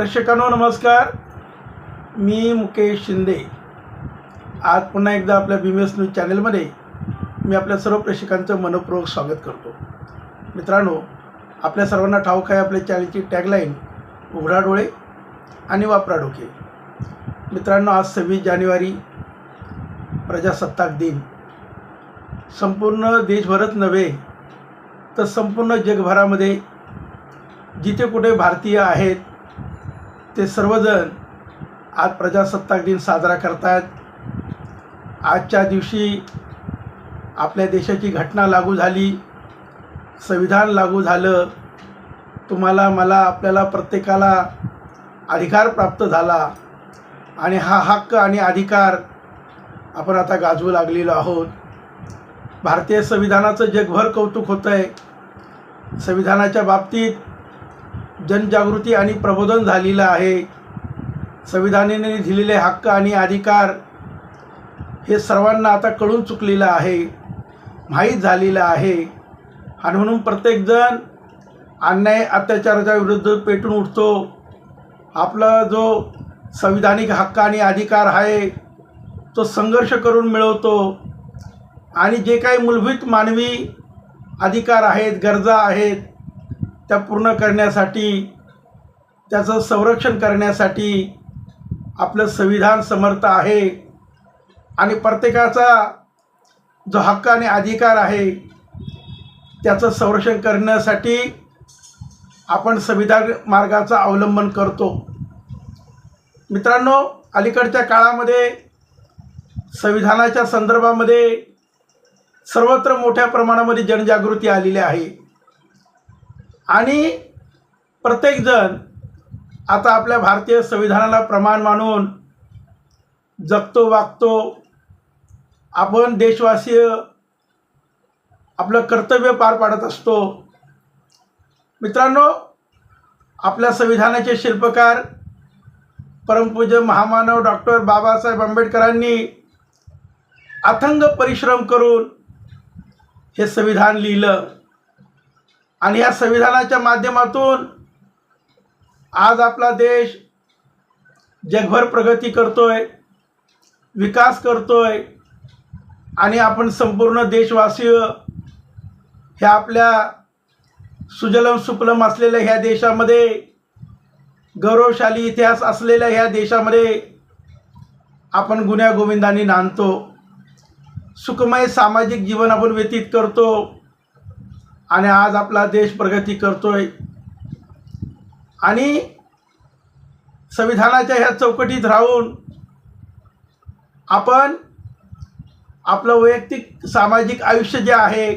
प्रेक्षकांनो नमस्कार. मी मुकेश शिंदे. आज पुन्हा एकदा आपल्या बीमेस न्यूज चॅनलमध्ये मी आपल्या सर्व प्रेक्षकांचं मनपूर्वक स्वागत करतो. मित्रांनो आपल्या सर्वांना ठाऊक आहे आपल्या चॅनलची टॅगलाईन उघडा डोळे आणि वापरा डोके. मित्रांनो आज सव्वीस जानेवारी प्रजासत्ताक दिन. संपूर्ण देशभरच नव्हे तर संपूर्ण जगभरामध्ये जिथे कुठे भारतीय आहेत ते सर्वजण आज प्रजासत्ताक दिन साजरा करतात आजच्या दिवशी आपल्या देशाची घटना लागू झाली संविधान लागू झालं तुम्हाला मला आपल्याला प्रत्येकाला अधिकार प्राप्त झाला आणि हा हक्क आणि अधिकार आपण आता गाजवू लागलेलो आहोत. भारतीय संविधानाचं जगभर कौतुक होतं आहे संविधानाच्या बाबतीत जनजागृती आणि प्रबोधन झालेलं आहे. संविधानाने दिलेले हक्क आणि अधिकार हे सर्वांना आता कळून चुकलेलं आहे माहीत झालेलं आहे. आणि म्हणून प्रत्येकजण अन्याय अत्याचाराच्या विरुद्ध पेटून उठतो. आपला जो संविधानिक हक्क आणि अधिकार आहे तो संघर्ष करून मिळवतो. आणि जे काही मूलभूत मानवी अधिकार आहेत गरजा आहेत त्या पूर्ण करण्यासाठी त्याचं संरक्षण करण्यासाठी आपलं संविधान समर्थ आहे. आणि प्रत्येकाचा जो हक्क आणि अधिकार आहे त्याचं संरक्षण करण्यासाठी आपण संविधान मार्गाचा अवलंबन करतो. मित्रांनो अलीकडच्या काळामध्ये संविधानाच्या संदर्भामध्ये सर्वत्र मोठ्या प्रमाणामध्ये जनजागृती आलेली आहे. आणि प्रत्येकजण आता आपल्या भारतीय संविधानाला प्रमाण मानून जगतो वागतो. आपण देशवासीय आपलं कर्तव्य पार पाडत असतो. मित्रांनो आपल्या संविधानाचे शिल्पकार परमपूज्य महामानव डॉक्टर बाबासाहेब आंबेडकरांनी अथंग परिश्रम करून हे संविधान लिहिलं. आणि या संविधानाच्या माध्यमातून आज आपला देश जगभर प्रगती करतोय विकास करतोय आणि आपण संपूर्ण देशवासीय ह्या आपल्या सुजलम सुपलम असलेल्या ह्या देशामध्ये गौरवशाली इतिहास असलेल्या ह्या देशामध्ये आपण गुन्ह्या गोविंदाने नांदतो. सुखमय सामाजिक जीवन आपण व्यतीत करतो. आणि आज आपला देश प्रगती करतोय. आणि संविधानाच्या ह्या चौकटीत राहून आपण आपलं वैयक्तिक सामाजिक आयुष्य जे आहे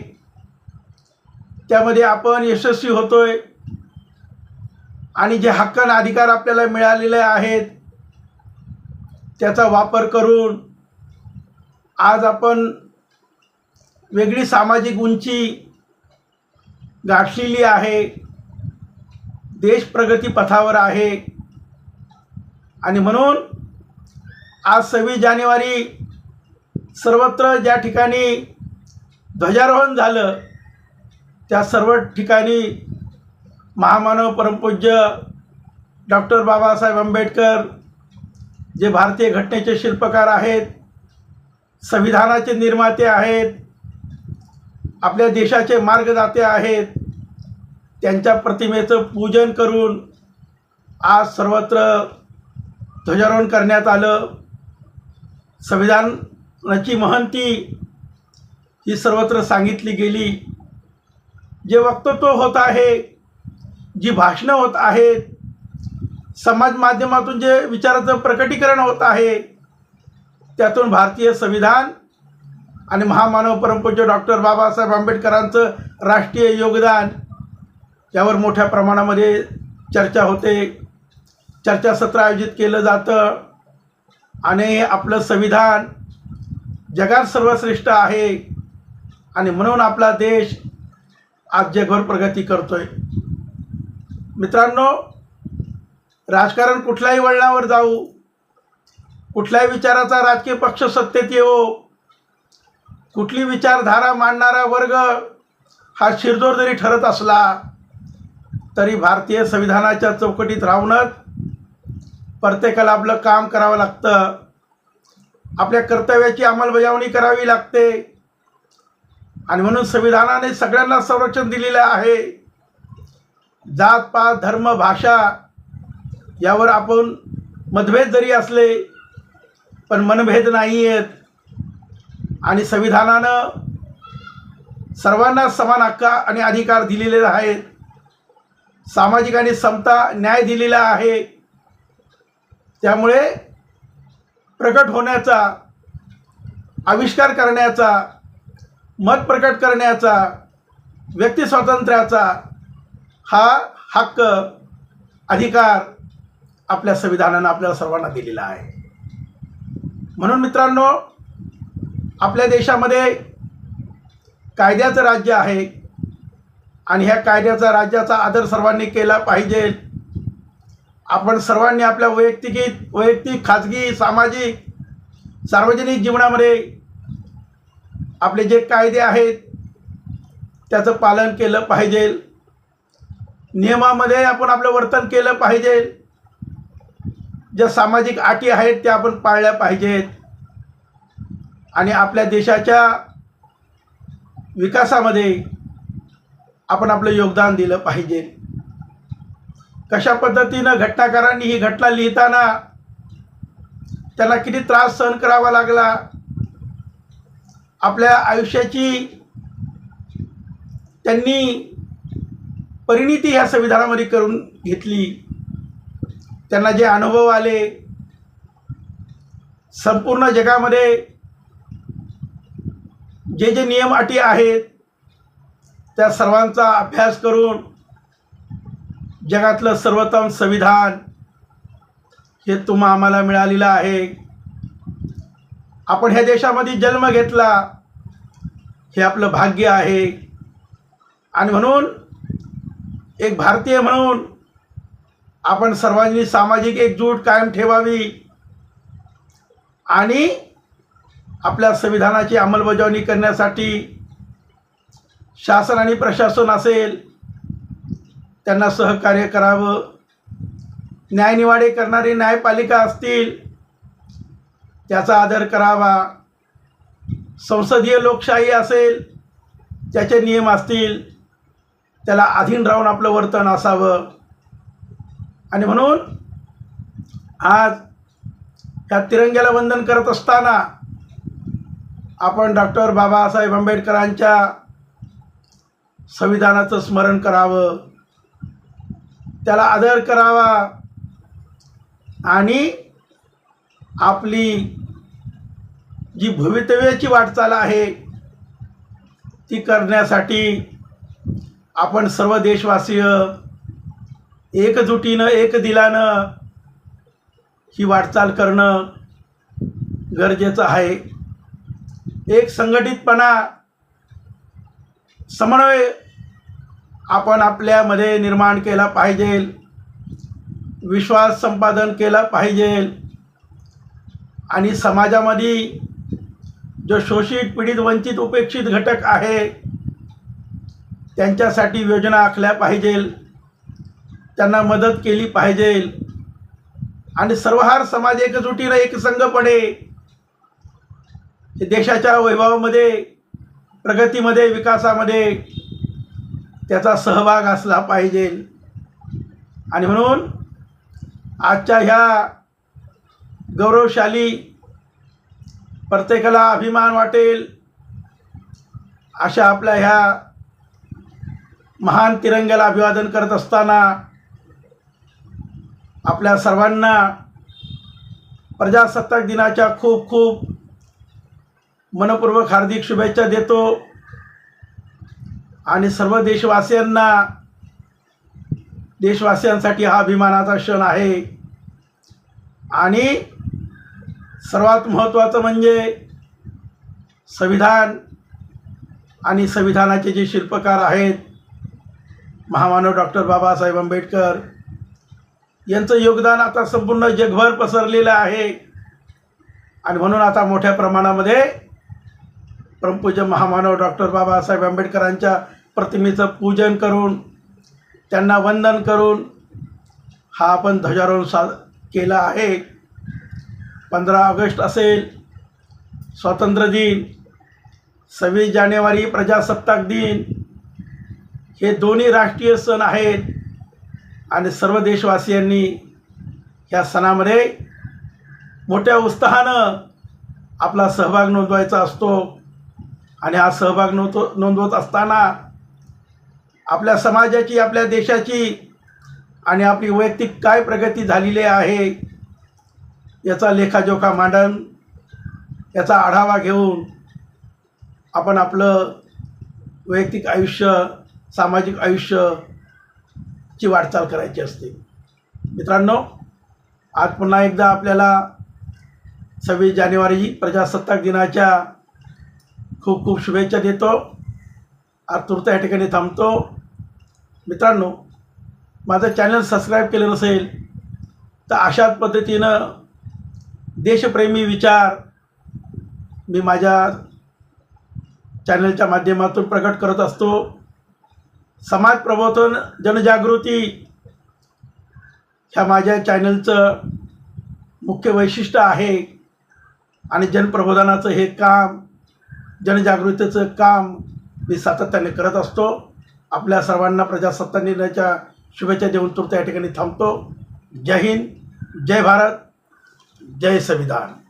त्यामध्ये आपण यशस्वी होतोय. आणि जे हक्क आणि अधिकार आपल्याला मिळालेले आहेत त्याचा वापर करून आज आपण वेगळी सामाजिक उंची गाठलेली आहे. देश प्रगती पथावर आहे. आणि म्हणून आज सव्वीस जानेवारी सर्वत्र ज्या ठिकाणी ध्वजारोहण झालं त्या सर्व ठिकाणी महामानव परमपूज्य डॉक्टर बाबासाहेब आंबेडकर जे भारतीय घटनेचे शिल्पकार आहेत संविधानाचे निर्माते आहेत आपल्या देशाचे मार्गदाते आहेत. त्यांच्या प्रतिमेचं पूजन करून आज सर्वत्र ध्वजारोहण करण्यात आलं. संविधानाची महंती ही सर्वत्र सांगितली गेली. जे वक्तृत्व होत आहे जी भाषणं होत आहेत समाज माध्यमातून जे विचाराचं प्रकटीकरण होत आहे त्यातून भारतीय संविधान आणि महामानव परमपूज्य डॉक्टर बाबासाहेब आंबेडकरांचं राष्ट्रीय योगदान. यावर मोठ्या प्रमाणामध्ये चर्चा होते. चर्चासत्र आयोजित केलं जातं. आणि आपलं संविधान जगात सर्वश्रेष्ठ आहे. आणि म्हणून आपला देश आज जगभर प्रगती करतो आहे मित्रांनो राजकारण कुठल्याही वळणावर जाऊ. कुठल्याही विचाराचा राजकीय पक्ष सत्तेत येवो. कुठली विचारधारा मांडणारा वर्ग हा शिरजोर जरी ठरत असला तरी भारतीय संविधानाच्या चौकटीत राहूनच प्रत्येकाला आपलं काम करावं लागतं. आपल्या कर्तव्याची अंमलबजावणी करावी लागते. आणि म्हणून संविधानाने सगळ्यांना संरक्षण दिलेलं आहे. जात पात धर्म भाषा यावर आपण मतभेद जरी असले पण मनभेद नाही आहेत आणि संविधानानं सर्वांना समान हक्क आणि अधिकार दिलेले आहेत. सामाजिक आणि समता न्याय दिलेला आहे. त्यामुळे प्रकट होण्याचा आविष्कार करण्याचा मत प्रकट करण्याचा व्यक्ती स्वातंत्र्याचा हा हक्क अधिकार आपल्या संविधानानं आपल्याला सर्वांना दिलेला आहे. म्हणून मित्रांनो आपल्या देशामध्ये कायद्याचं राज्य आहे आणि ह्या कायद्याचा राज्याचा आदर सर्वांनी केला पाहिजे. आपण सर्वांनी आपल्या वैयक्तिक वैयक्तिक खाजगी सामाजिक सार्वजनिक जीवनामध्ये आपले जे कायदे आहेत त्याचं पालन केलं पाहिजे. नियमामध्ये आपण आपलं वर्तन केलं पाहिजे. ज्या सामाजिक अटी आहेत त्या आपण पाळल्या पाहिजेत. आणि आपल्या देशाच्या विकासामध्ये आपण आपलं योगदान दिलं पाहिजे. कशा पद्धतीनं घटनाकारांनी ही घटना लिहिताना त्यांना किती त्रास सहन करावा लागला आपल्या आयुष्याची त्यांनी परिणिती ह्या संविधानामध्ये करून घेतली. त्यांना जे अनुभव आले संपूर्ण जगामध्ये जे जे नियम अटी आहेत त्या सर्वांचा अभ्यास करून जगातलं सर्वोत्तम संविधान हे तुम्हा आम्हाला मिळालेलं आहे. आपण ह्या देशामध्ये जन्म घेतला हे आपलं भाग्य आहे. आणि म्हणून एक भारतीय म्हणून आपण सर्वांनी सामाजिक एकजूट कायम ठेवावी. आणि आपल्या संविधानाची अंमलबजावणी करण्यासाठी शासन आणि प्रशासन असेल त्यांना सहकार्य करावं. न्यायनिवाडे करणारी न्यायपालिका असतील त्याचा आदर करावा. संसदीय लोकशाही असेल त्याचे नियम असतील त्याला अधीन राहून आपलं वर्तन असावं. आणि म्हणून आज ह्या तिरंग्याला वंदन करत असताना आपण डॉक्टर बाबासाहेब आंबेडकरांच्या संविधानाचं स्मरण करावं त्याला आदर करावा आणि आपली जी भवितव्याची वाटचाल आहे ती करण्यासाठी आपण सर्व देशवासीय एकजुटीनं एक दिलानं ही वाटचाल करणं गरजेचं आहे. एक संघटितपणा समन्वय आपण आपल्यामध्ये निर्माण केला पाहिजे. विश्वास संपादन केला पाहिजे. आणि समाजामध्ये जो शोषित पीडित वंचित उपेक्षित घटक आहे त्यांच्यासाठी योजना आखल्या पाहिजे. त्यांना मदत केली पाहिजे. आणि सर्वहार समाज एकजुटीनं एकसंघपणे हे देशाच्या वैभवामध्ये प्रगतीमध्ये विकासामध्ये त्याचा सहभाग असला पाहिजे. आणि म्हणून आजच्या ह्या गौरवशाली प्रत्येकाला अभिमान वाटेल अशा आपल्या ह्या महान तिरंग्याला अभिवादन करत असताना आपल्या सर्वांना प्रजासत्ताक दिनाच्या खूप खूप मनपूर्वक हार्दिक शुभेच्छा देतो. आणि सर्व देशवासियांना देशवासियांसाठी हा अभिमानाचा क्षण आहे. आणि सर्वात महत्त्वाचं म्हणजे संविधान आणि संविधानाचे जे शिल्पकार आहेत महामानव डॉक्टर बाबासाहेब आंबेडकर यांचं योगदान आता संपूर्ण जगभर पसरलेलं आहे. आणि म्हणून आता मोठ्या प्रमाणामध्ये परमपूज्य महामानव डॉक्टर बाबासाहेब आंबेडकरांच्या प्रतिमेचं पूजन करून त्यांना वंदन करून हा आपण ध्वजारोहण सा केला आहे. पंधरा ऑगस्ट असेल स्वातंत्र्य दिन सव्वीस जानेवारी प्रजासत्ताक दिन हे दोन्ही राष्ट्रीय सण आहेत. आणि सर्व देशवासियांनी ह्या सणामध्ये मोठ्या उत्साहानं आपला सहभाग नोंदवायचा असतो. आणि हा सहभाग नोंदव नोंदवत असताना आपल्या समाजाची आपल्या देशाची आणि आपली वैयक्तिक काय प्रगती झालेली आहे याचा लेखाजोखा मांडण याचा आढावा घेऊन आपण आपलं वैयक्तिक आयुष्य सामाजिक आयुष्यची वाटचाल करायची असते. मित्रांनो आज पुन्हा एकदा आपल्याला सव्वीस जानेवारी प्रजासत्ताक दिनाच्या खूप खूप शुभेच्छा देतो. आतुरता या ठिकाणी थांबतो. मित्रांनो माझं चॅनल सबस्क्राईब केलं नसेल तर अशाच पद्धतीनं देशप्रेमी विचार मी माझ्या चॅनलच्या माध्यमातून प्रकट करत असतो. समाज प्रबोधन जनजागृती ह्या माझ्या चॅनलचं मुख्य वैशिष्ट्य आहे आणि जनप्रबोधनाचं हे काम जनजागृतीचं काम मी सातत्याने करत असतो. आपल्या सर्वांना प्रजासत्ताक दिनाच्या शुभेच्छा देऊन तुर्त या ठिकाणी थांबतो. जय हिंद जय भारत जय संविधान.